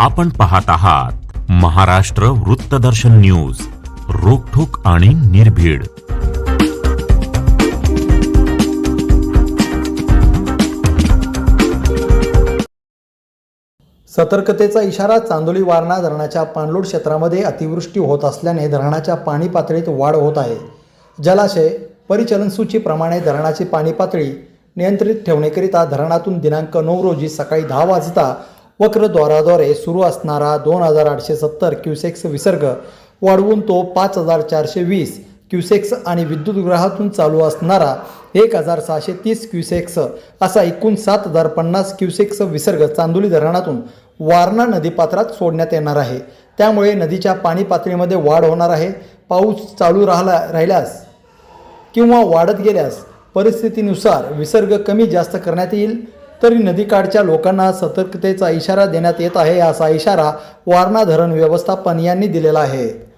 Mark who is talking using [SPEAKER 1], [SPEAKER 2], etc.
[SPEAKER 1] आपण पाहत आहात महाराष्ट्र वृत्तदर्शन न्यूज रोखोक आणि निर्भीड.
[SPEAKER 2] सतर्कतेचा इशारा चांदोली वारणा धरणाच्या पाणलोट क्षेत्रामध्ये अतिवृष्टी होत असल्याने धरणाच्या पाणी पातळीत वाढ होत आहे. जलाशय परिचलन सूचीप्रमाणे धरणाची पाणी पातळी नियंत्रित ठेवण्याकरिता धरणातून दिनांक नऊ रोजी सकाळी दहा वाजता वक्रद्वाराद्वारे सुरू असणारा दोन हजार आठशे सत्तर क्युसेक्स विसर्ग वाढवून तो पाच हजार चारशे वीस क्युसेक्स आणि विद्युतगृहातून चालू असणारा एक हजार सहाशे तीस क्युसेक्स असा एकूण सात हजार पन्नास क्युसेक्स विसर्ग चांदोली धरणातून वारणा नदीपात्रात सोडण्यात येणार आहे. त्यामुळे नदीच्या पाणी पातळीमध्ये वाढ होणार आहे. पाऊस चालू राहिला राहिल्यास किंवा वाढत गेल्यास परिस्थितीनुसार विसर्ग कमी जास्त करण्यात येईल. तरी नदीकाठच्या लोकांना सतर्कतेचा इशारा देण्यात येत आहे असा इशारा वारणा धरण व्यवस्थापन यांनी दिलेला आहे.